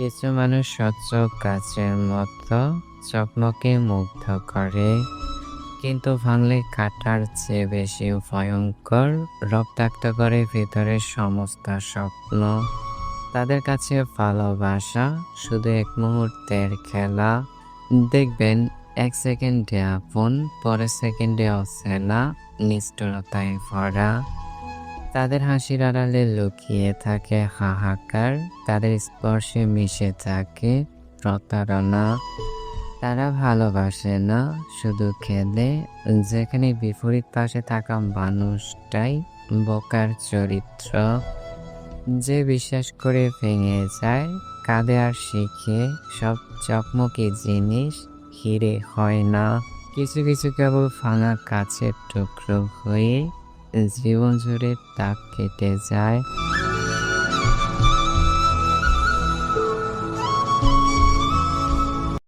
কিছু মানুষ স্বচ্ছ কাচের মতো চকমকে মুগ্ধ করে, কিন্তু ভাঙলে কাটার চেয়ে বেশি ভয়ঙ্কর, রক্তাক্ত করে ভিতরের সমস্ত স্বপ্ন। তাদের কাছে ভালোবাসা, শুধু এক মুহূর্তের খেলা। দেখবেন, এক সেকেন্ডে আপন, পরের সেকেন্ডে অচেনা, নিষ্ঠুরতায় ভরা। তাদের হাসির আড়ালে লুকিয়ে থাকে হাহাকার, তাদের স্পর্শে মিশে থাকে প্রতারণা। তারা ভালোবাসে না, শুধু খেলে। যেখানে বিপরীত পাশে থাকা মানুষটাই বোকার চরিত্র। যে বিশ্বাস করে ভেঙে যায়, কাঁদে আর শিখে। সব চকমকি জিনিস হিরে হয় না। কিছু কিছু কেবল ভাঙা কাছের টুকরো হয়ে জীবন জুড়ে দাগ কেটে যায়